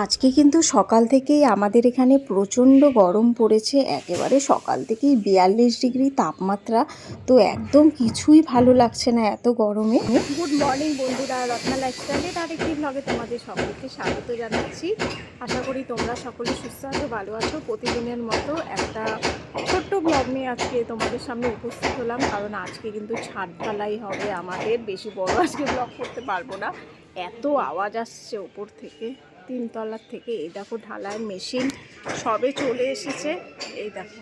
আজকে কিন্তু সকাল থেকেই আমাদের এখানে প্রচণ্ড গরম পড়েছে, একেবারে সকাল থেকেই বিয়াল্লিশ ডিগ্রি তাপমাত্রা। তো একদম কিছুই ভালো লাগছে না এত গরমে। গুড মর্নিং বন্ধুরা, রত্না লাইফস্টাইলের আরেকটি ব্লগে তোমাদের সকলকে স্বাগত জানাচ্ছি। আশা করি তোমরা সকলে সুস্থ আছো, ভালো আছো। প্রতিদিনের মতো একটা ছোট্ট ব্লগ নিয়ে আজকে তোমাদের সামনে উপস্থিত হলাম, কারণ আজকে কিন্তু ছাদ ঢালাই হবে আমাদের। বেশি বড় আজকে ব্লগ করতে পারব না। এত আওয়াজ আসছে ওপর থেকে। তিনতলার থেকে এই দেখো ঢালাই মেশিন সবে চলে এসেছে। এই দেখো।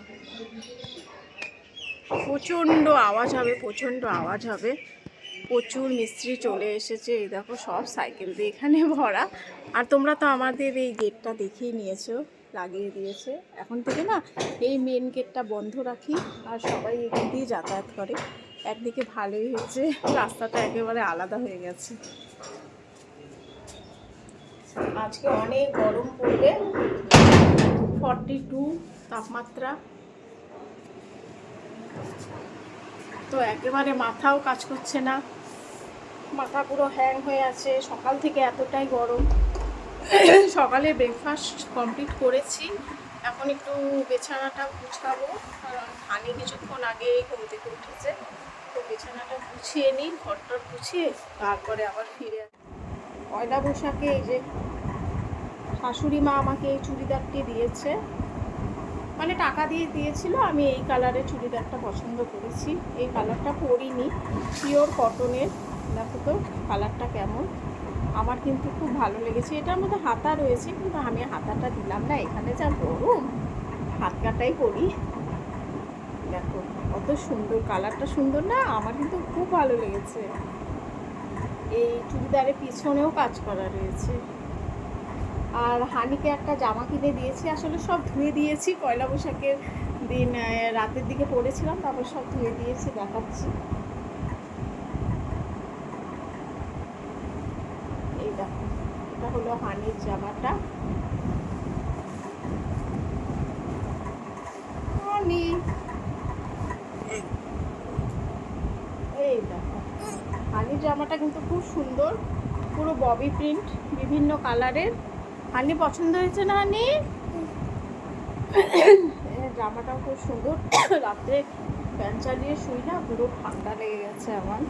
প্রচণ্ড আওয়াজ হবে, প্রচণ্ড আওয়াজ হবে। প্রচুর মিস্ত্রি চলে এসেছে। এই দেখো সব সাইকেল দিয়ে এখানে ভরা। আর তোমরা তো আমাদের এই গেটটা দেখিয়ে নিয়েছো, লাগিয়ে দিয়েছে। এখন থেকে না এই মেন গেটটা বন্ধ রাখি আর সবাই এখান দিয়ে যাতায়াত করে। একদিকে ভালোই হয়েছে, রাস্তাটা একেবারে আলাদা হয়ে গেছে। আজকে অনেক গরম পড়বে। ফর্টি টু তাপমাত্রা। তো একেবারে মাথাও কাজ করছে না। মাথা পুরো হ্যাং হয়ে আছে। সকাল থেকে এতটাই গরম। সকালে ব্রেকফাস্ট কমপ্লিট করেছি। এখন একটু বিছানাটা গুছাবো। কারণ হানি কিছুক্ষণ আগে ঘুম থেকে উঠেছে। তো বিছানাটা গুছিয়ে নিই, ঘরটর গুছিয়ে তারপরে আবার ফিরে। পয়লা বৈশাখে এই যে শাশুড়ি মা আমাকে এই চুড়িদারটি দিয়েছে। মানে টাকা দিয়ে দিয়েছিল, আমি এই কালারের চুড়িদারটা পছন্দ করেছি। এই কালারটা পরিনি, পিওর কটনের। দেখো তো, কালারটা কেমন। আমার কিন্তু খুব ভালো লেগেছে। এটার মধ্যে হাতা রয়েছে, কিন্তু আমি হাতাটা দিলাম না। এখানে যা গরম, হাত কাটাই করি। দেখো, কত সুন্দর, কালারটা সুন্দর না? আমার কিন্তু খুব ভালো লেগেছে। এই চুড়িদারের পিছনেও কাজ করা রয়েছে। আর হানিকে একটা জামা কিনে দিয়েছি। আসলে সব ধুয়ে দিয়েছি। পয়লা বৈশাখের দিন রাতের দিকে পরেছিলাম, তারপর সব ধুয়ে দিয়েছি, দেখাচ্ছি। এই দেখো, এটা হলো হানির জামাটা। হানি! এই দেখো, হানির জামাটা কিন্তু খুব সুন্দর। পুরো ববি প্রিন্ট, বিভিন্ন কালারের। হানি পছন্দ হয়েছে না হানি? জামাটাও খুব সুন্দর। রাত্রে ফ্যান চালিয়ে শুই না, পুরো ঠান্ডা লেগে গেছে আমার।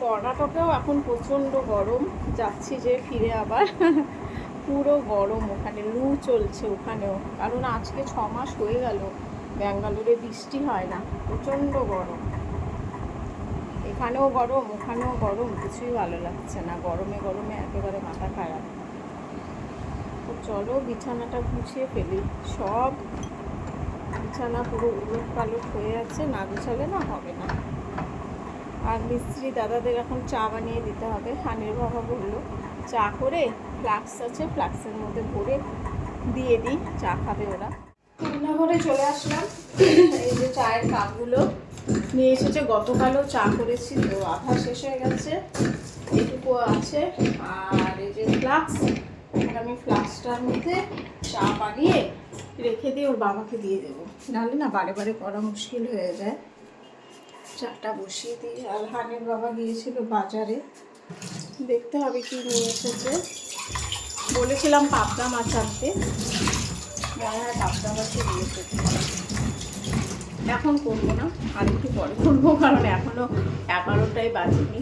কর্ণাটকেও এখন প্রচণ্ড গরম, যাচ্ছি যে ফিরে আবার। পুরো গরম ওখানে, লু চলছে ওখানেও। কারণ আজকে ছ মাস হয়ে গেল, ব্যাঙ্গালোরে বৃষ্টি হয় না, প্রচণ্ড গরম। এখানেও গরম, ওখানেও গরম, কিছুই ভালো লাগছে না। গরমে গরমে একেবারে মাথা খারাপ। তো চলো বিছানাটা গুছিয়ে ফেলি। সব বিছানা পুরো উলট পালট হয়ে আছে, না গুছালে না হবে না। আর মিস্ত্রি দাদাদের এখন চা বানিয়ে দিতে হবে। হানির বাবা বলল, চা করে ফ্লাক্স আছে, ফ্লাক্সের মধ্যে ভরে দিয়ে দিই, চা খাবে ওরা। রান্নাঘরে চলে আসলাম। এই যে চায়ের কাপগুলো। নিয়ে এসেছে, গতকালও চা করেছি, তো আধা শেষ হয়ে গেছে। এটুকু আছে। আর এই যে ফ্লাক্স আর আমি ফ্লাক্সটার মধ্যে চা বানিয়ে রেখে দিয়ে ওর বাবাকে দিয়ে দেবো। নাহলে না বারে বারে করা মুশকিল হয়ে যায়। চাটা বসিয়ে দিই আর হানের বাবা গিয়েছিল বাজারে। দেখতে হবে কি নিয়ে এসেছে। বলেছিলাম পাবদা মাছ আনতে। মনে হয় পাবদা মাছই নিয়ে এসেছে। এখন করব না, আর একটু পরে করব, কারণ এখনও এগারোটাই বাজেনি।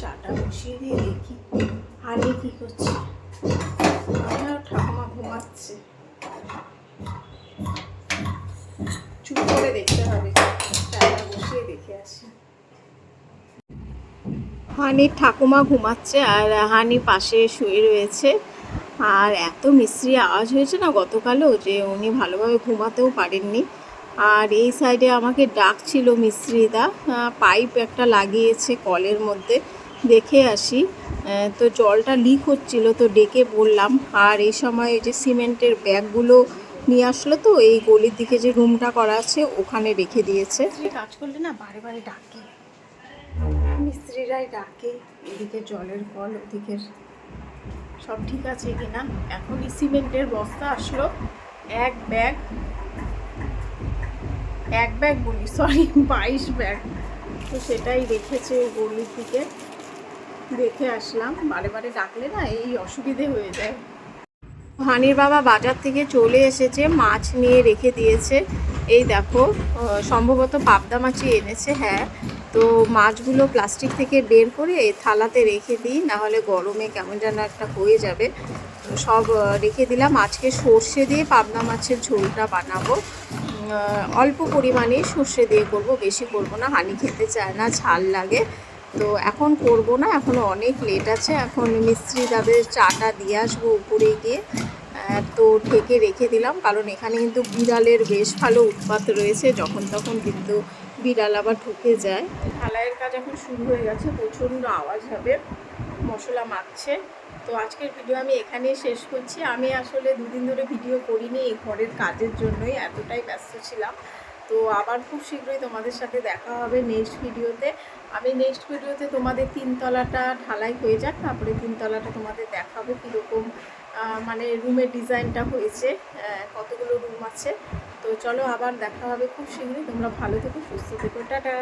চাটা বসিয়ে দিয়ে দেখি। হানি কি করছে? হানির ঠাকুমা ঘুমাচ্ছে আর হানি পাশে শুয়ে রয়েছে। আর এত মিস্ত্রি আওয়াজ হয়েছে না গতকালও যে উনি ভালোভাবে ঘুমাতেও পারেননি। আর এই সাইডে আমাকে ডাকছিল মিস্ত্রিদা পাইপ একটা লাগিয়েছে কলের মধ্যে, দেখে আসি। তো জলটা লিক হচ্ছিল তো ডেকে বললাম। আর এই সময় যে সিমেন্টের ব্যাগগুলো নিয়ে আসলো তো, এই গলির দিকে যে রুমটা করা আছে, ওখানে রেখে দিয়েছে। কাজ করলে না বারে বারে ডাকে। মিস্ত্রিরাই ডাকে, এদিকে জলের কল ওদিকের সব ঠিক আছে কিনা? এখনই সিমেন্টের বস্তা আসলো। এক ব্যাগ এক ব্যাগ বলি সরি বাইশ ব্যাগ। তো সেটাই রেখেছে গলির দিকে। দেখে আসলাম, বারে বারে ডাকলে না এই অসুবিধে হয়ে যায়। হানির বাবা বাজার থেকে চলে এসেছে, মাছ নিয়ে রেখে দিয়েছে। এই দেখো সম্ভবত পাবদা মাছই এনেছে হ্যাঁ। তো মাছগুলো প্লাস্টিক থেকে বের করে থালাতে রেখে দিই, নাহলে গরমে কেমন যেন একটা হয়ে যাবে। সব রেখে দিলাম। আজকে সর্ষে দিয়ে পাবনা মাছের ঝোলটা বানাবো। অল্প পরিমাণে সর্ষে দিয়ে করব, বেশি করব না, হানি খেতে চায় না, ঝাল লাগে। তো এখন করব না, এখন অনেক লেট আছে। এখন মিস্ত্রি তাদের চাটা দিয়ে আসব উপরে গিয়ে। তো ঢেকে রেখে দিলাম, কারণ এখানে কিন্তু বিড়ালের বেশ ভালো উৎপাত রয়েছে, যখন তখন কিন্তু বিড়াল আবার ঢুকে যায়। ঢালাইয়ের কাজ এখন শুরু হয়ে গেছে, প্রচণ্ড আওয়াজ হবে, মশলা মাখছে। তো আজকের ভিডিও আমি এখানেই শেষ করছি। আমি আসলে দুদিন ধরে ভিডিও করিনি এই ঘরের কাজের জন্যই, এতটাই ব্যস্ত ছিলাম। তো আবার খুব শীঘ্রই তোমাদের সাথে দেখা হবে নেক্সট ভিডিওতে আমি নেক্সট ভিডিওতে তোমাদের তিনতলাটা ঢালাই হয়ে যাক, তারপরে তিনতলাটা তোমাদের দেখাবো কীরকম মানে রুমের ডিজাইনটা হয়েছে কতগুলো রুম আছে। তো চলো আবার দেখা হবে খুব শীঘ্রই। তোমরা ভালো থেকো সুস্থ থেকো। টাটা!